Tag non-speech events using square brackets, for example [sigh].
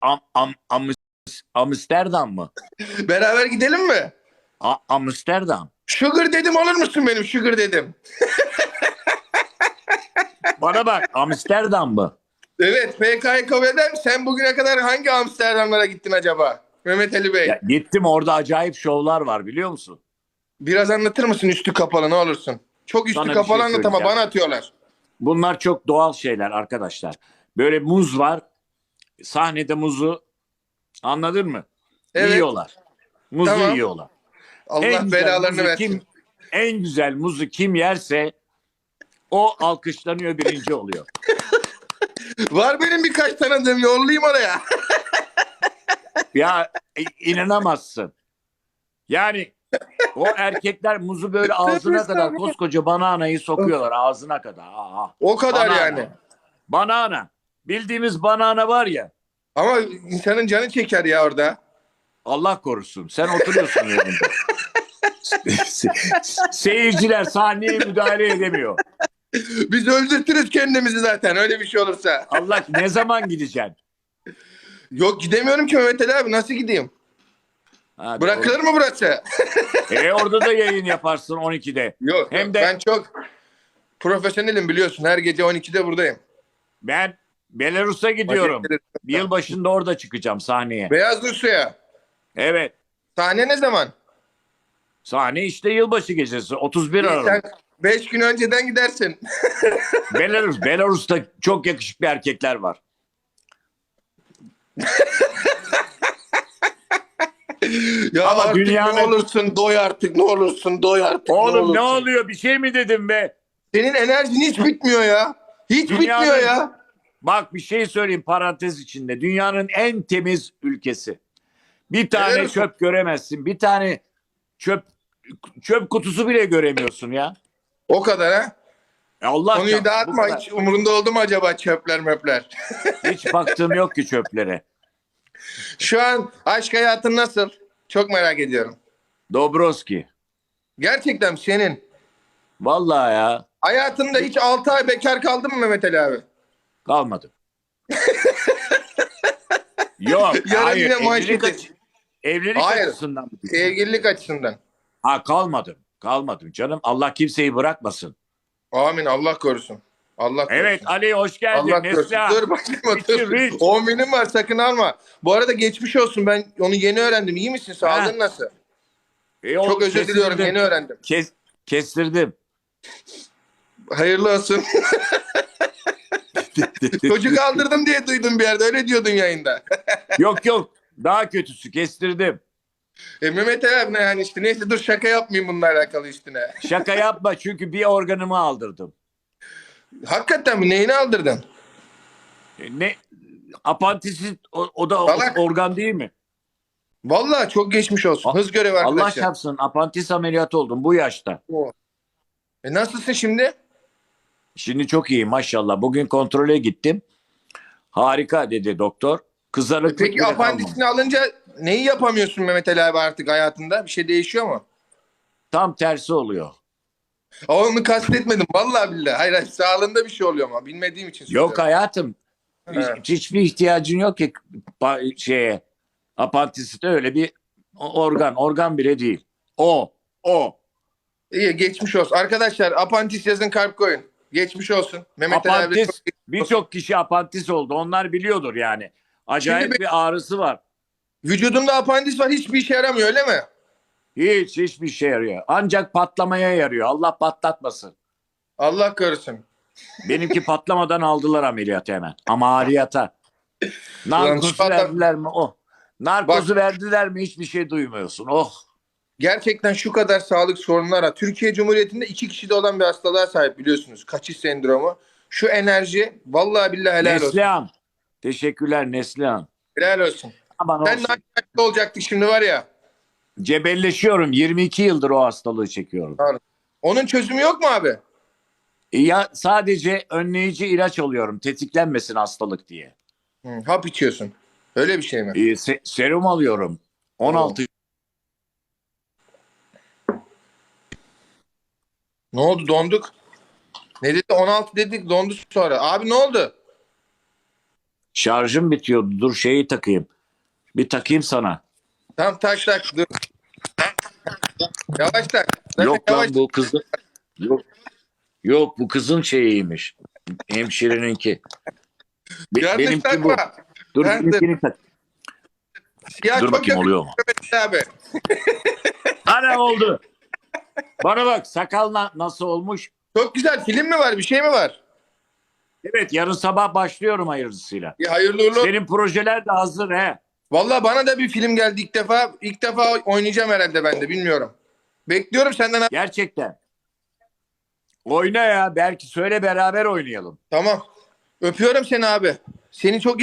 Am, am, Amsterdam mı? [laughs] Beraber gidelim mi? A, Amsterdam. Sugar dedim olur musun benim sugar dedim. [laughs] Bana bak Amsterdam mı? Evet PK'yı kabul eder misin? Sen bugüne kadar hangi Amsterdamlara gittin acaba? Mehmet Ali Bey. Ya, gittim orada acayip şovlar var biliyor musun? Biraz anlatır mısın üstü kapalı ne olursun? Çok üstü Sana bir kapalı şey anlat ama söyleyeceğim. bana atıyorlar. Bunlar çok doğal şeyler arkadaşlar. Böyle muz var. Sahnede muzu anladın mı? Evet. Yiyorlar. Muzu Tamam. yiyorlar. Allah En güzel belalarını muzu versin. Kim, en güzel muzu kim yerse o alkışlanıyor birinci oluyor. [laughs] Var benim birkaç tanıdığım yollayayım oraya. [laughs] Ya e, inanamazsın. Yani o erkekler muzu böyle ağzına kadar koskoca bananayı sokuyorlar ağzına kadar. Aa, O kadar banana. yani. Banana. Bildiğimiz banana var ya. Ama insanın canı çeker ya orada. Allah korusun. Sen oturuyorsun yerinde. Se- [laughs] Seyirciler sahneye müdahale edemiyor. Biz öldürtürüz kendimizi zaten öyle bir şey olursa. Allah ne zaman gideceksin? Yok gidemiyorum ki Mehmet Ali abi nasıl gideyim? Ha, Bırakılır mı burası? [laughs] E orada da yayın yaparsın 12'de. Yok Hem yok. de- ben çok profesyonelim biliyorsun her gece 12'de buradayım. Ben Belarus'a gidiyorum. Yıl başında orada çıkacağım sahneye. Beyaz Rusya. Evet. Sahne ne zaman? Sahne işte yılbaşı gecesi 31 İyi, Aralık. Sen 5 gün önceden gidersin. [laughs] Belarus, Belarus'ta çok yakışıklı erkekler var. ya Ama artık dünyanın- ne olursun doy artık ne olursun doy artık. Oğlum olursun. ne oluyor? Bir şey mi dedim be? Senin enerjin hiç bitmiyor ya. Hiç Dünyanın- bitmiyor ya. Bak bir şey söyleyeyim parantez içinde. Dünyanın en temiz ülkesi. Bir tane Belarus. çöp göremezsin. Bir tane çöp çöp kutusu bile göremiyorsun ya. O kadar ha. E Allah Konuyu bu dağıtma. kadar. Hiç umurunda oldu mu acaba çöpler möpler? [laughs] Hiç baktığım yok ki çöplere. Şu an aşk hayatın nasıl? Çok merak ediyorum. Dobroski. Gerçekten senin. Vallahi ya Hayatında hiç 6 ay bekar kaldın mı Mehmet Ali abi? Kalmadım. [laughs] yok. Yarın hayır, yine evlilik, manşeti. açı- evlilik Hayır. açısından mı? Sevgililik açısından. Ha kalmadım. Kalmadım canım. Allah kimseyi bırakmasın. Amin Allah korusun. Allah korusun. Evet Ali hoş geldin. Allah korusun. Neslihan. Dur başlama dur. rich. 10 binim var sakın alma. Bu arada geçmiş olsun ben onu yeni öğrendim. İyi misin? Sağlığın nasıl? E, oğlum, Çok özür diliyorum kestirdim. yeni öğrendim. Kes, kestirdim. Hayırlı olsun. [laughs] [laughs] Çocuk aldırdım diye duydum bir yerde. Öyle diyordun yayında. [laughs] yok yok. Daha kötüsü kestirdim. E Mehmet Ali abi ne yani işte neyse dur şaka yapmayayım bununla alakalı üstüne. Şaka yapma çünkü bir organımı aldırdım. Hakikaten mi? Neyini aldırdın? E, Ne apantisit o, o da o- Salak. organ değil mi? Vallahi çok geçmiş olsun. Hız görevi Allah arkadaşlar. çarpsın apantis ameliyatı oldum bu yaşta. E nasılsın şimdi? Şimdi çok iyi maşallah. Bugün kontrole gittim. Harika dedi doktor. Kızarıklık Peki bile kalmadı. apandisini alınca neyi yapamıyorsun Mehmet Ali abi artık hayatında? Bir şey değişiyor mu? Tam tersi oluyor. Onu kastetmedim. Vallahi billahi. Hayır, hayır sağlığında bir şey oluyor ama bilmediğim için Yok hayatım. Hiç- Hiçbir ihtiyacın yok ki şeye. Apantisite öyle bir organ. Organ bile değil. O. O. İyi geçmiş olsun. Arkadaşlar apantis yazın kalp koyun. Geçmiş olsun. Mehmet Ali abi Apantis. çok- Birçok kişi apantis oldu. Onlar biliyordur yani. Acayip Şimdi bir ağrısı var. Vücudumda apandis var hiçbir işe yaramıyor öyle mi? Hiç hiçbir şey yarıyor. Ancak patlamaya yarıyor. Allah patlatmasın. Allah korusun. Benimki patlamadan aldılar ameliyatı hemen. Ameliyata. Narkozu şu adam- verdiler mi? Oh. Narkozu verdiler mi hiçbir şey duymuyorsun. Oh. Gerçekten şu kadar sağlık sorunlara Türkiye Cumhuriyeti'nde iki kişide olan bir hastalığa sahip biliyorsunuz. Kaçış sendromu. Şu enerji vallahi billahi helal olsun. Neslihan. Teşekkürler Neslihan. Helal olsun. Aman Sen olsun. yaşlı olacaktık şimdi var ya. Cebelleşiyorum. 22 yıldır o hastalığı çekiyorum. Onun çözümü yok mu abi? Ya sadece önleyici ilaç alıyorum. Tetiklenmesin hastalık diye. Hı, hap içiyorsun. Öyle bir şey mi? Ee, se- serum alıyorum. 16 Ne oldu donduk? Ne dedi 16 dedik dondu sonra. Abi ne oldu? Şarjım bitiyordu. Dur şeyi takayım. Bir takayım sana. Tamam tak tak dur. Yavaş tak. Zaten Yok yavaş lan bu kızın. Yok. Yok bu kızın şeyiymiş. Hemşireninki. Be- Yanlış benimki bu. takma. Dur de- benimkini tak. Ya Dur çok bakayım oluyor mu? Mehmet abi. Ana oldu. Bana bak sakal na- nasıl olmuş? Çok güzel. Film mi var? Bir şey mi var? Evet yarın sabah başlıyorum hayırlısıyla. Bir hayırlı uğurlu. Senin projeler de hazır he. Vallahi bana da bir film geldi ilk defa. İlk defa oynayacağım herhalde ben de bilmiyorum. Bekliyorum senden. Gerçekten. Oyna ya belki söyle beraber oynayalım. Tamam. Öpüyorum seni abi. Seni çok iyi